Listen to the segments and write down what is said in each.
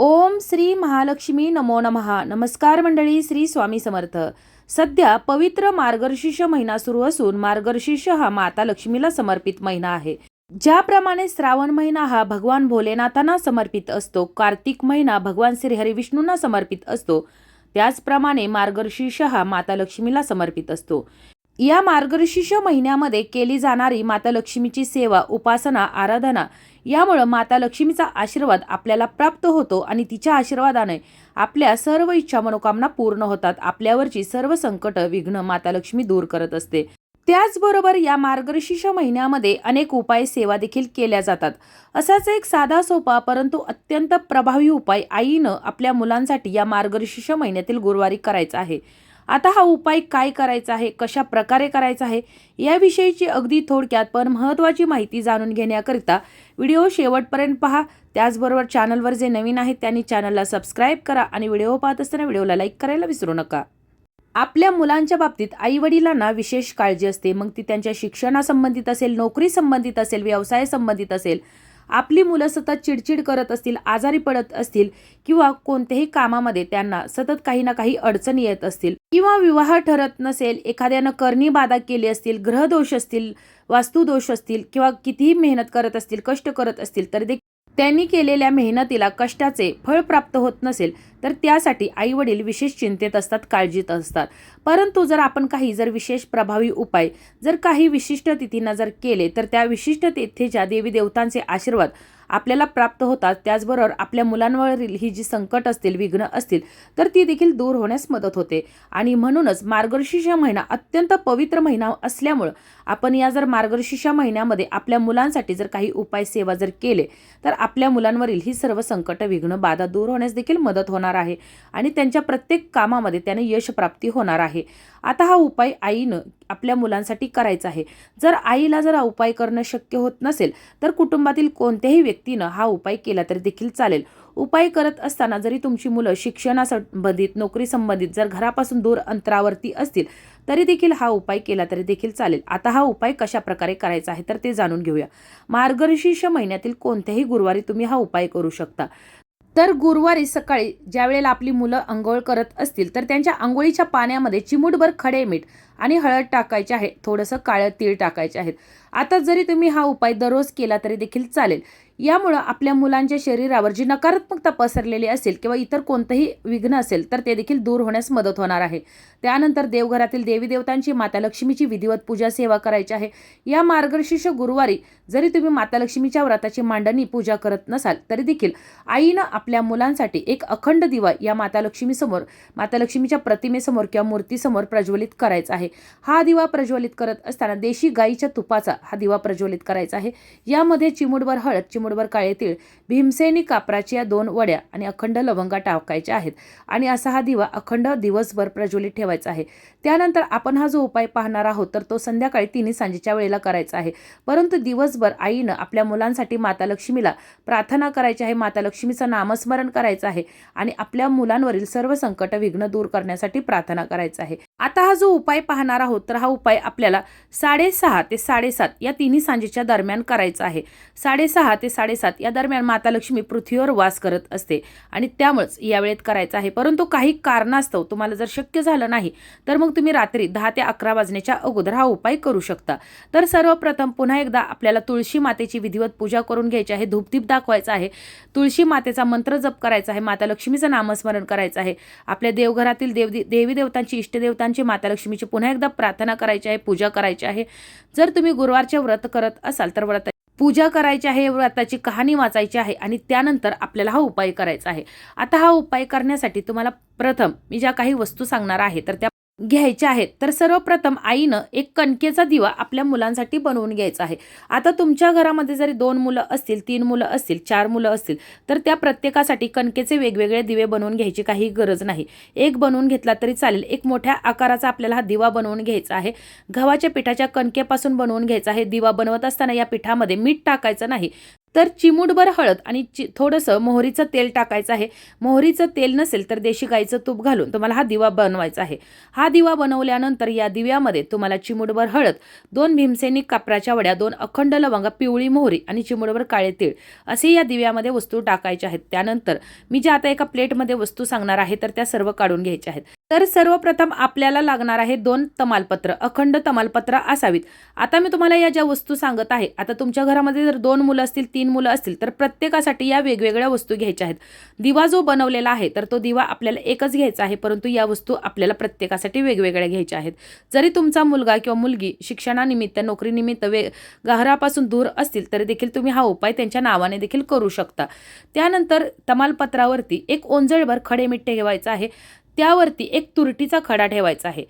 ओम श्री महालक्ष्मी नमो नमहा नमस्कार मंडळी श्री स्वामी समर्थ. सध्या पवित्र मार्गशीर्ष महिना सुरू असून मार्गशीर्ष हा माता लक्ष्मीला समर्पित महिना आहे. ज्याप्रमाणे श्रावण महिना हा भगवान भोलेनाथांना समर्पित असतो कार्तिक महिना भगवान श्रीहरी विष्णूंना समर्पित असतो त्याचप्रमाणे मार्गशीर्ष हा माता लक्ष्मीला समर्पित असतो. या मार्गशीर्ष महिन्यामध्ये केली जाणारी माता लक्ष्मीची सेवा उपासना आराधना यामुळं माता लक्ष्मीचा आशीर्वाद आपल्याला प्राप्त होतो आणि तिच्या आशीर्वादाने आपल्या सर्व इच्छा मनोकामना पूर्ण होतात. आपल्यावरची सर्व संकट विघ्न माता लक्ष्मी दूर करत असते. त्याचबरोबर या मार्गदर्शिष महिन्यामध्ये अनेक उपाय सेवा देखील केल्या जातात. असाच एक साधा सोपा परंतु अत्यंत प्रभावी उपाय आईनं आपल्या मुलांसाठी या मार्गशीर्ष महिन्यातील गुरुवारी करायचा आहे. आता हा उपाय काय करायचा आहे? कशा प्रकारे करायचा आहे? याविषयीची अगदी थोडक्यात पण महत्त्वाची माहिती जाणून घेण्याकरिता व्हिडिओ शेवटपर्यंत पहा. त्याचबरोबर चॅनलवर जे नवीन आहेत त्यांनी चॅनलला सबस्क्राईब करा आणि व्हिडिओ पाहत असताना व्हिडिओला लाईक करायला विसरू नका. आपल्या मुलांच्या बाबतीत आई वडिलांना विशेष काळजी असते. मग ती त्यांच्या शिक्षणासंबंधित असेल नोकरी संबंधित असेल व्यवसाय संबंधित असेल आपली मुलं सतत चिडचिड करत असतील आजारी पडत असतील किंवा कोणत्याही कामामध्ये त्यांना सतत काही ना काही अडचणी येत असतील किंवा विवाह ठरत नसेल एखाद्यानं करणी बाधा केली असतील ग्रहदोष असतील वास्तुदोष असतील किंवा कितीही मेहनत करत असतील कष्ट करत असतील तर देखील त्यांनी केलेल्या मेहनतीला कष्टाचे फळ प्राप्त होत नसेल तर त्यासाठी आई वडील विशेष चिंतेत असतात काळजीत असतात. परंतु जर आपण काही जर विशेष प्रभावी उपाय जर काही विशिष्ट तिथींना जर केले तर त्या विशिष्ट तिथेच्या देवी देवतांचे आशीर्वाद आपल्याला प्राप्त होतात त्याचबरोबर आपल्या मुलांवरील ही जी संकट असतील विघ्न असतील तर ती देखील दूर होण्यास मदत होते. आणि म्हणूनच मार्गशीर्ष महिना अत्यंत पवित्र महिना असल्यामुळं आपण या जर मार्गशीर्ष महिन्यामध्ये आपल्या मुलांसाठी जर काही उपाय सेवा जर केले तर आपल्या मुलांवरील ही सर्व संकट विघ्न बाधा दूर होण्यास देखील मदत होणार आहे. आणि त्यांच्या प्रत्येक कामामध्ये त्याने यश प्राप्ती होणार आहे. आता हा उपाय आईनं आपल्या मुलांसाठी करायचा आहे. जर आईला जर उपाय करणं शक्य होत नसेल तर कुटुंबातील कोणत्याही व्यक्ती व्यक्तीनं हा उपाय केला तरी देखील चालेल. उपाय करत असताना जरी तुमची मुलं शिक्षणासंबंधित नोकरी संबंधित जर घरापासून दूर अंतरावरती असतील तरी देखील हा उपाय केला तरी देखील चालेल. आता हा उपाय कशा प्रकारे करायचा आहे तर ते जाणून घेऊया. मार्गशीर्ष महिन्यातील कोणत्याही गुरुवारी तुम्ही हा उपाय करू शकता. तर गुरुवारी सकाळी ज्या वेळेला आपली मुलं आंघोळ करत असतील तर त्यांच्या आंघोळीच्या पाण्यामध्ये चिमूटभर खडे मीठ आणि हळद टाकायचे आहे. थोडंसं काळं तीळ टाकायचे आहेत. आता जरी तुम्ही हा उपाय दररोज केला तरी देखील चालेल. यामुळं आपल्या मुलांच्या शरीरावर जी नकारात्मकता पसरलेली असेल किंवा इतर कोणतंही विघ्न असेल तर ते देखील दूर होण्यास मदत होणार आहे. त्यानंतर देवघरातील देवी देवतांची माता लक्ष्मीची विधिवत पूजा सेवा करायची आहे. या मार्गशीर्ष गुरुवारी जरी तुम्ही माता लक्ष्मीच्या व्रताची मांडणी पूजा करत नसाल तरी देखील आईनं आपल्या मुलांसाठी एक अखंड दिवा या माता लक्ष्मीसमोर माता लक्ष्मीच्या प्रतिमेसमोर किंवा मूर्तीसमोर प्रज्वलित करायचा आहे. हा दिवा प्रज्वलित करत असताना देशी गाईच्या तुपाचा हा दिवा प्रज्वलित करायचा आहे. यामध्ये चिमुडभर हळद चिमुडभर काळे तीळ भीमसेनी कापराच्या दोन वड्या आणि अखंड लवंगा टाकायच्या आहेत. आणि असा हा दिवा अखंड दिवसभर प्रज्वलित ठेवायचा आहे. त्यानंतर आपण हा जो उपाय पाहणार आहोत तर तो संध्याकाळी तिन्ही सांजेच्या वेळेला करायचा आहे. परंतु दिवसभर आईनं आपल्या मुलांसाठी माता लक्ष्मीला प्रार्थना करायची आहे. माता लक्ष्मीचं नामस्मरण करायचं आहे आणि आपल्या मुलांवरील सर्व संकट विघ्न दूर करण्यासाठी प्रार्थना करायचं आहे. आता हा जो उपाय पाहणार आहोत तर हा उपाय आपल्याला साडेसहा ते साडेसात या तिन्ही सांजेच्या दरम्यान करायचा आहे. साडेसहा ते साडेसात या दरम्यान माता लक्ष्मी पृथ्वीवर वास करत असते आणि त्यामुळेच या वेळेत करायचं आहे. परंतु काही कारणास्तव तुम्हाला जर शक्य झालं नाही तर मग तुम्ही रात्री दहा ते अकरा वाजण्याच्या अगोदर हा उपाय करू शकता. तर सर्वप्रथम पुन्हा एकदा आपल्याला तुळशी मातेची विधिवत पूजा करून घ्यायची आहे. धूपदीप दाखवायचा आहे. तुळशी मातेचा मंत्र जप करायचा आहे. माता लक्ष्मीचं नामस्मरण करायचं आहे. आपल्या देवघरातील देव देवी देवतांची इष्टदेवतांची माता लक्ष्मीची पुन्हा एकदा प्रार्थना करायची आहे. पूजा करायची आहे. जर तुम्ही गुरुवारचे व्रत करत असाल तर व्रत पूजा करायची आहे. व्रताची कहाणी वाचायची आहे आणि त्यानंतर आपल्याला हा उपाय करायचा आहे. आता हा उपाय करण्यासाठी तुम्हाला प्रथम मी ज्या काही वस्तू सांगणार आहे तर त्या घ्यायचे आहेत. तर सर्वप्रथम आईनं एक कणकेचा दिवा आपल्या मुलांसाठी बनवून घ्यायचा आहे. आता तुमच्या घरामध्ये जरी दोन मुलं असतील तीन मुलं असतील चार मुलं असतील तर त्या प्रत्येकासाठी कणकेचे वेगवेगळे दिवे बनवून घ्यायची काही गरज नाही. एक बनवून घेतला तरी चालेल. एक मोठ्या आकाराचा आपल्याला हा दिवा बनवून घ्यायचा आहे. गव्हाच्या पिठाच्या कणकेपासून बनवून घ्यायचा आहे. दिवा बनवत असताना या पिठामध्ये मीठ टाकायचं नाही. तर चिमूटभर हळद आणि चि थोडंसं मोहरीचं तेल टाकायचं आहे. मोहरीचं तेल नसेल तर देशी गाईचं तूप घालून तुम्हाला हा दिवा बनवायचा आहे. हा दिवा बनवल्यानंतर या दिव्यामध्ये तुम्हाला चिमूटभर हळद दोन भीमसेनी कापराच्या वड्या दोन अखंड लवंग पिवळी मोहरी आणि चिमूटभर काळे तीळ असे या दिव्यामध्ये वस्तू टाकायच्या आहेत. त्यानंतर मी ज्या आता एका प्लेटमध्ये वस्तू सांगणार आहे तर त्या सर्व काढून घ्यायच्या आहेत. तर सर्वप्रथम आपल्याला लागणार आहे दोन तमालपत्र अखंड तमालपत्र असावीत. आता मी तुम्हाला या ज्या वस्तू सांगत आहे आता तुमच्या घरामध्ये जर दोन मुलं असतील तीन मुलं असतील तर प्रत्येकासाठी या वेगवेगळ्या वस्तू घ्यायच्या आहेत. दिवा जो बनवलेला आहे तर तो दिवा आपल्याला एकच घ्यायचा आहे परंतु या वस्तू आपल्याला प्रत्येकासाठी वेगवेगळ्या घ्यायच्या आहेत. जरी तुमचा मुलगा किंवा मुलगी शिक्षणानिमित्त नोकरीनिमित्त वे घरापासून दूर असतील तरी देखील तुम्ही हा उपाय त्यांच्या नावाने देखील करू शकता. त्यानंतर तमालपत्रावरती एक ओंजळभर खडे मीठ ठेवायचं आहे. त्यावरती एक तुरटीचा खडा ठेवायचा आहे.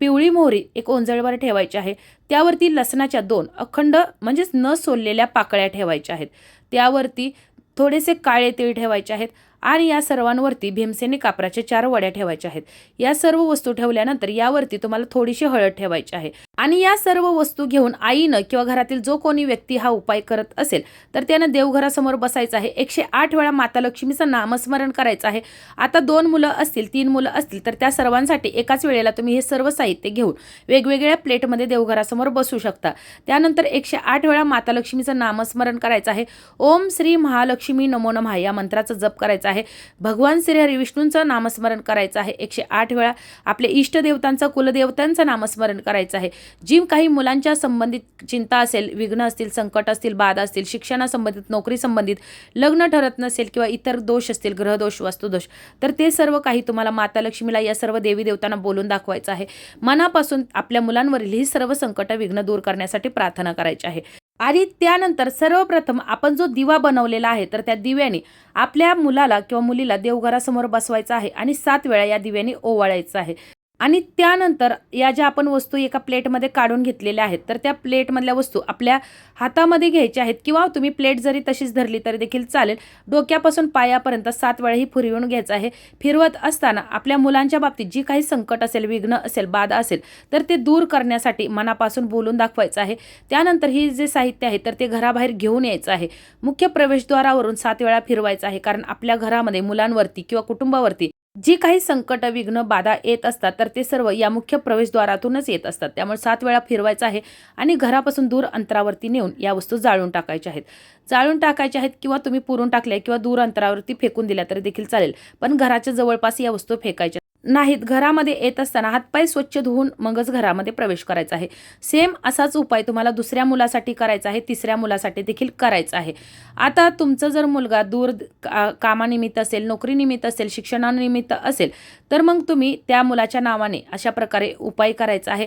पिवळी मोहरी एक ओंजळवर ठेवायची आहे. त्यावरती लसणाच्या दोन अखंड म्हणजेच न सोललेल्या पाकळ्या ठेवायच्या आहेत. त्यावरती थोडेसे काळे तीळ ठेवायचे आहेत आणि या सर्वांवरती भीमसेनी कापराच्या चार वड्या ठेवायच्या आहेत. या सर्व वस्तू ठेवल्यानंतर यावरती तुम्हाला थोडीशी हळद ठेवायची आहे. आणि या सर्व वस्तू घेऊन आईनं किंवा घरातील जो कोणी व्यक्ती हा उपाय करत असेल तर त्यानं देवघरासमोर बसायचं आहे. एकशे आठ वेळा माता लक्ष्मीचं नामस्मरण करायचं आहे. आता दोन मुलं असतील तीन मुलं असतील तर त्या सर्वांसाठी एकाच वेळेला तुम्ही हे सर्व साहित्य घेऊन वेगवेगळ्या प्लेटमध्ये देवघरासमोर बसू शकता. त्यानंतर एकशे आठ वेळा माता लक्ष्मीचं नामस्मरण करायचं आहे. ओम श्री महालक्ष्मी नमो नमः या मंत्राचा जप करायचा आहे. भगवान श्री हरी विष्णूंचं नामस्मरण करायचं आहे. एकशे आठ वेळा आपले इष्टदेवतांचं कुलदेवतांचं नामस्मरण करायचं आहे. जी काही मुलांच्या संबंधित चिंता असेल विघ्न असतील संकट असतील बाधा असतील शिक्षणासंबंधित नोकरी संबंधित लग्न ठरत नसेल किंवा इतर दोष असतील ग्रहदोष वास्तुदोष तर ते सर्व काही तुम्हाला माता लक्ष्मीला या सर्व देवी देवतांना बोलून दाखवायचं आहे. मनापासून आपल्या मुलांवरील ही सर्व संकट विघ्न दूर करण्यासाठी प्रार्थना करायची आहे. आणि त्यानंतर सर्वप्रथम आपण जो दिवा बनवलेला आहे तर त्या दिव्याने आपल्या मुलाला किंवा मुलीला देवघरासमोर बसवायचा आहे आणि सात वेळा या दिव्याने ओवाळायचं आहे. आणि त्यानंतर या ज्या आपण वस्तू एका प्लेटमध्ये काढून घेतलेल्या आहेत तर त्या प्लेटमधल्या वस्तू आपल्या हातामध्ये घ्यायच्या आहेत किंवा तुम्ही प्लेट जरी तशीच धरली तरी देखील चालेल. डोक्यापासून पायापर्यंत सात वेळाही फिरवून घ्यायचं आहे. फिरवत असताना आपल्या मुलांच्या बाबतीत जी काही संकट असेल विघ्न असेल बाधा असेल तर ते दूर करण्यासाठी मनापासून बोलून दाखवायचं आहे. त्यानंतर ही जे साहित्य आहे तर ते घराबाहेर घेऊन यायचं आहे. मुख्य प्रवेशद्वारावरून सात वेळा फिरवायचं आहे कारण आपल्या घरामध्ये मुलांवरती किंवा कुटुंबावरती जी काही संकट विघ्न बाधा येत असतात तर ते सर्व या मुख्य प्रवेशद्वारातूनच येत असतात. त्यामुळे सात वेळा फिरवायचं आहे आणि घरापासून दूर अंतरावरती नेऊन या वस्तू जाळून टाकायच्या आहेत. जाळून टाकायच्या आहेत किंवा तुम्ही पुरून टाकल्या किंवा दूर अंतरावरती फेकून दिल्या तरी देखील चालेल. पण घराच्या जवळपास या वस्तू फेकायच्या नाहीत. घरामध्ये येत असताना हातपाय स्वच्छ धुवून मगच घरामध्ये प्रवेश करायचा आहे. सेम असाच उपाय तुम्हाला दुसऱ्या मुलासाठी करायचा आहे तिसऱ्या मुलासाठी देखील करायचा आहे. आता तुमचं जर मुलगा दूर का कामानिमित्त असेल नोकरीनिमित्त असेल शिक्षणानिमित्त असेल तर मग तुम्ही त्या मुलाच्या नावाने अशा प्रकारे उपाय करायचा आहे.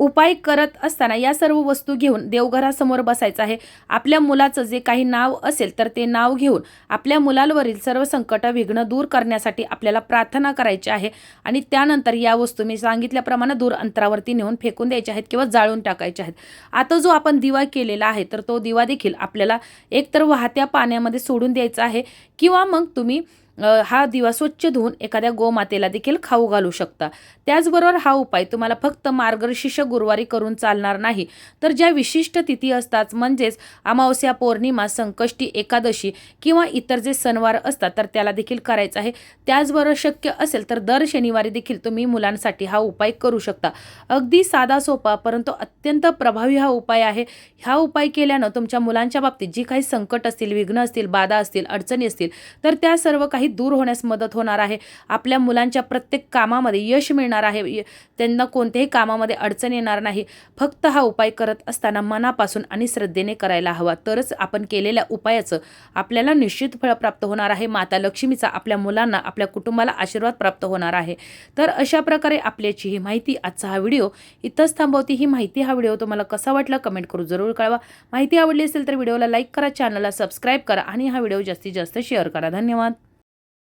उपाय करत असताना या सर्व वस्तू घेऊन देवघरासमोर बसायचं आहे. आपल्या मुलाचं जे काही नाव असेल तर ते नाव घेऊन आपल्या मुलांवरील सर्व संकट विघ्न दूर करण्यासाठी आपल्याला प्रार्थना करायची आहे. आणि त्यानंतर या वस्तू मी सांगितल्याप्रमाणे दूर अंतरावरती नेऊन फेकून द्यायच्या आहेत किंवा जाळून टाकायच्या आहेत. आता जो आपण दिवा केलेला आहे तर तो दिवा देखील आपल्याला एकतर वाहत्या पाण्यामध्ये सोडून द्यायचा आहे किंवा मग तुम्ही हा दिवा स्वच्छ धुवून एखाद्या गोमातेला देखील खाऊ घालू शकता. त्याचबरोबर हा उपाय तुम्हाला फक्त मार्गशीर्ष गुरुवारी करून चालणार नाही. तर ज्या विशिष्ट तिथी असतात म्हणजेच अमावस्या पौर्णिमा संकष्टी एकादशी किंवा इतर जे सणवार असतात तर त्याला देखील करायचं आहे. त्याचबरोबर शक्य असेल तर दर शनिवारी देखील तुम्ही मुलांसाठी हा उपाय करू शकता. अगदी साधा सोपा परंतु अत्यंत प्रभावी हा उपाय आहे. हा उपाय केल्यानं तुमच्या मुलांच्या बाबतीत जी काही संकट असतील विघ्न असतील बाधा असतील अडचणी असतील तर त्या सर्व काही दूर होण्यास मदत होणार आहे. आपल्या मुलांच्या प्रत्येक कामामध्ये यश मिळणार आहे. त्यांना कोणत्याही कामामध्ये अडचण येणार नाही. फक्त हा उपाय करत असताना मनापासून आणि श्रद्धेने करायला हवा. तरच आपण केलेल्या उपायाचं आपल्याला निश्चित फळ प्राप्त होणार आहे. माता लक्ष्मीचा आपल्या मुलांना आपल्या कुटुंबाला आशीर्वाद प्राप्त होणार आहे. तर अशा प्रकारे आपल्याची ही माहिती आजचा हा व्हिडिओ इथंच थांबवती. ही माहिती हा व्हिडिओ तुम्हाला कसा वाटला कमेंट करू जरूर कळवा. माहिती आवडली असेल तर व्हिडिओला लाईक करा चॅनलला सबस्क्राईब करा आणि हा व्हिडिओ जास्तीत जास्त शेअर करा. धन्यवाद.